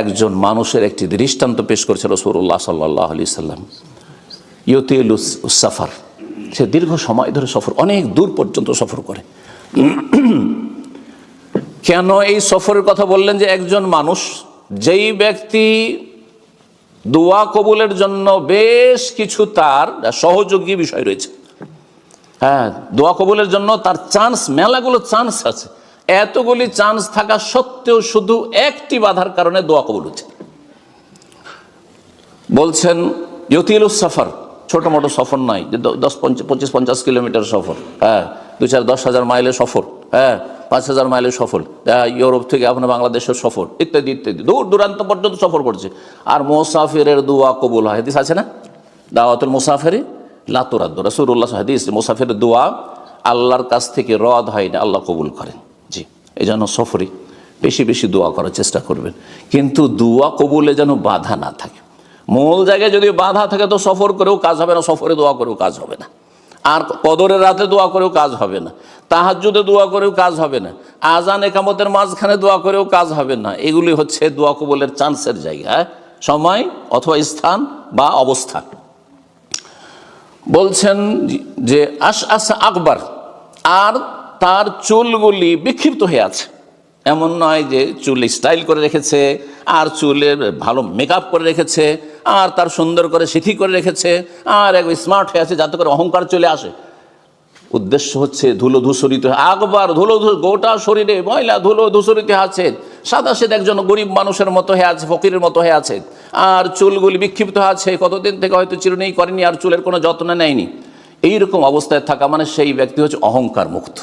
একজন মানুষের একটি দৃষ্টান্ত পেশ করেছিল রসুল্লাহ সাল্লাহ আলি সাল্লাম। ইয়তিল সাফার। সে দীর্ঘ সময় ধরে সফর, অনেক দূর পর্যন্ত সফর করে। কেন এই সফরের কথা বললেন যে একজন মানুষ, যেই ব্যক্তি দোয়া কবুলের জন্য বেশ কিছু তার সহযোগী বিষয় রয়েছে। হ্যাঁ দোয়া কবুলের জন্য তার চান্স, মেলাগুলো চান্স আছে। এতগুলি চান্স থাকা সত্ত্বেও শুধু একটি বাধার কারণে দোয়া কবুল হচ্ছে। বলছেন ইয়তিলুস সফর। ছোট মোটো সফর নয়, যে দশ পঁচিশ পঞ্চাশ কিলোমিটার সফর। হ্যাঁ দু চার দশ হাজার মাইলের সফর। হ্যাঁ পাঁচ হাজার মাইলের সফর। ইউরোপ থেকে আপনার বাংলাদেশের সফর, ইত্যাদি ইত্যাদি। দূর দূরান্ত পর্যন্ত সফর করছে। আর মোসাফিরের দোয়া কবুল হয়। হাদিস আছে না? দাওয়াতুল মুসাফিরি লাতুরাদ্দ রসুল্লাহ হাদিস, মুসাফিরের দোয়া আল্লাহর কাছ থেকে রদ হয় না, আল্লাহ কবুল করেন। এই জন্য সফরে বেশি বেশি দোয়া করার চেষ্টা করবেন। কিন্তু দোয়া কবুলে যেন বাধা না থাকে। মূল জায়গায় যদি বাধা থাকে তো সফর করেও কাজ হবে না, সফরে দোয়া করেও কাজ হবে না। আর কদরের রাতে দোয়া করেও কাজ হবে না। তাহাজুদে দোয়া করেও কাজ হবে না। আজান একামতের মাঝখানে দোয়া করেও কাজ হবে না। এগুলি হচ্ছে দোয়া কবুলের চান্সের জায়গা? সময় অথবা স্থান বা অবস্থান। বলছেন যে আশ আস আকবর। আর তার চুলগুলি বিক্ষিপ্ত হয়ে আছে। এমন নয় যে চুল স্টাইল করে রেখেছে, আর চুলের ভালো মেকআপ করে রেখেছে, আর তার সুন্দর করে সিথি করে রেখেছে, আর এক স্মার্ট হয়ে আছে, যাতে করে অহংকার চলে আসে। উদ্দেশ্য হচ্ছে ধুলো ধূসরিত আকবার ধুলো গোটা শরীরে ময়লা ধুলো ধূসরিত আছে। সাদা সেদ একজন গরিব মানুষের মতো হয়ে আছে, ফকিরের মতো হয়ে আছে। আর চুলগুলি বিক্ষিপ্ত আছে, কতদিন থেকে হয়তো চিরুনি করেনি, আর চুলের কোনো যত্ন নেয়নি। এইরকম অবস্থায় থাকা মানে সেই ব্যক্তি হচ্ছে অহংকার মুক্ত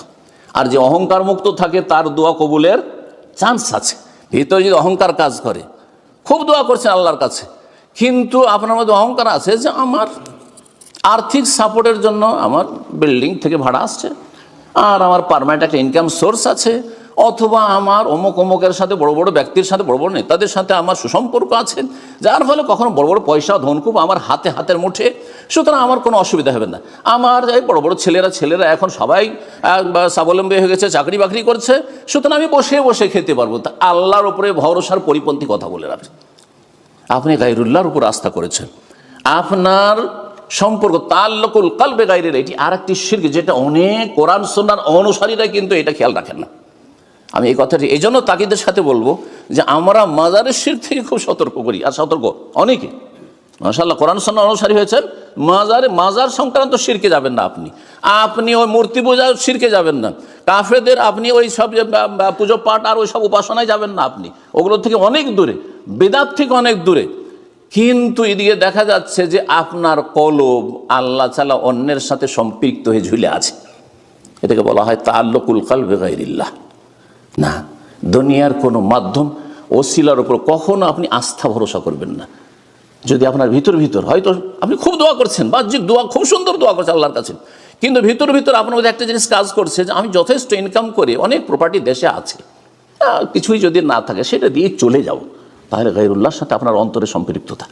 আর যে অহংকার মুক্ত থাকে তার দোয়া কবুলের চান্স আছে। ভিতরে যদি অহংকার কাজ করে, খুব দোয়া করছেন আল্লাহর কাছে, কিন্তু আপনার মধ্যে অহংকার আছে যে আমার আর্থিক সাপোর্টের জন্য আমার বিল্ডিং থেকে ভাড়া আসছে, আর আমার পারমানেন্ট একটা ইনকাম সোর্স আছে অথবা আমার অমুক অমুকের সাথে বড় বড় ব্যক্তির সাথে, বড় বড় নেতাদের সাথে আমার সুসম্পর্ক আছে, যার ফলে কখনো বড় বড় পয়সা ধনকুপ আমার হাতে, হাতের মুঠে। সুতরাং আমার কোনো অসুবিধা হবে না। আমার এই বড় বড় ছেলেরা ছেলেরা এখন সবাই স্বাবলম্বী হয়ে গেছে, চাকরি বাকরি করছে। সুতরাং আমি বসে বসে খেতে পারব। তা আল্লাহর উপরে ভরসার পরিপন্থী কথা বলে রাখেন আপনি গাইরুল্লাহর উপর আস্থা করেছেন। আপনার সম্পর্ক, তাল্লকুল কালবে গাইরের এটি আর একটি শির্ক, যেটা অনেক কোরআন সন্ন্যার অনুসারীরা কিন্তু এটা খেয়াল রাখেন না। আমি এই কথাটি এই জন্য তাকিদের সাথে বলব যে আমরা মাজারের শির থেকে খুব সতর্ক করি। আর সতর্ক অনেকে। মাসাল্লাহ কোরআন সন্না অনুসারী হয়েছেন, মাজারে, মাজার সংক্রান্ত শিরকে যাবেন না আপনি। আপনি ওই মূর্তি পূজা শিরকে যাবেন না। কাফেদের আপনি ওই সব পুজো পাঠ আর ওই সব উপাসনায় যাবেন না আপনি। ওগুলোর থেকে অনেক দূরে, বেদাত থেকে অনেক দূরে। কিন্তু এদিকে দেখা যাচ্ছে যে আপনার কলব আল্লাহ চালা অন্যের সাথে সম্পৃক্ত হয়ে ঝুলে আছে। এটাকে বলা হয় তাল্লকুল কাল বেগাইরিল্লাহ না, দুনিয়ার কোনো মাধ্যম ওসিলার উপর কখনো আপনি আস্থা ভরসা করবেন না। যদি আপনার ভিতর ভিতর, হয়তো আপনি খুব দোয়া করছেন, বাহ্যিক দোয়া, খুব সুন্দর দোয়া করছেন আল্লাহর কাছে। কিন্তু ভিতর ভিতর আপনার মধ্যে একটা জিনিস কাজ করছে যে আমি যথেষ্ট ইনকাম করে অনেক প্রপার্টি দেশে আছে। কিছুই যদি না থাকে, সেটা দিয়ে চলে যাও তাহলে গাইরুল্লাহর সাথে আপনার অন্তরে সম্পৃক্ততা।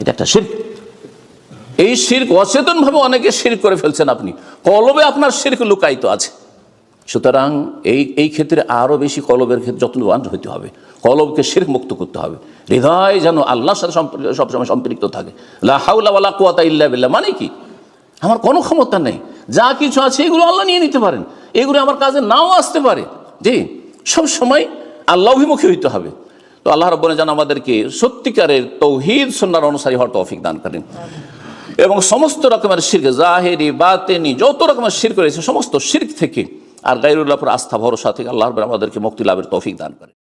এটা একটা শির্ক। এই শির্ক অচেতনভাবে অনেকে শির্ক করে ফেলছেন আপনি। কলবে আপনার শির্ক লুকায়িত আছে। সুতরাং এই এই ক্ষেত্রে আরও বেশি কলবের ক্ষেত্রে যত্নবান হইতে হবে। কলবকে শির্ক মুক্ত করতে হবে। হৃদয় যেন আল্লাহর সাথে সবসময় সম্পৃক্ত থাকে। লা হাওলা ওয়ালা কুয়াতা ইল্লা বিল্লাহ মানে কি? আমার কোনো ক্ষমতা নেই। যা কিছু আছে এগুলো আল্লাহ নিয়ে নিতে পারেন। এগুলো আমার কাজে নাও আসতে পারে। জি সব সময় আল্লাহ অভিমুখী হইতে হবে। তো আল্লাহ রব্বনে যেন আমাদেরকে সত্যিকারের তৌহিদ সন্ন্যার অনুসারী হওয়ার তৌফিক দান করেন। এবং সমস্ত রকমের শির্ক, জাহেরি, বাতেনি, যত রকমের শির্ক রয়েছে, সমস্ত শির্ক থেকে আর গাইরুল্লাহ আস্থা ভরসা থেকে আল্লাহ আমাদেরকে মুক্তি লাভের তৌফিক দান করেন।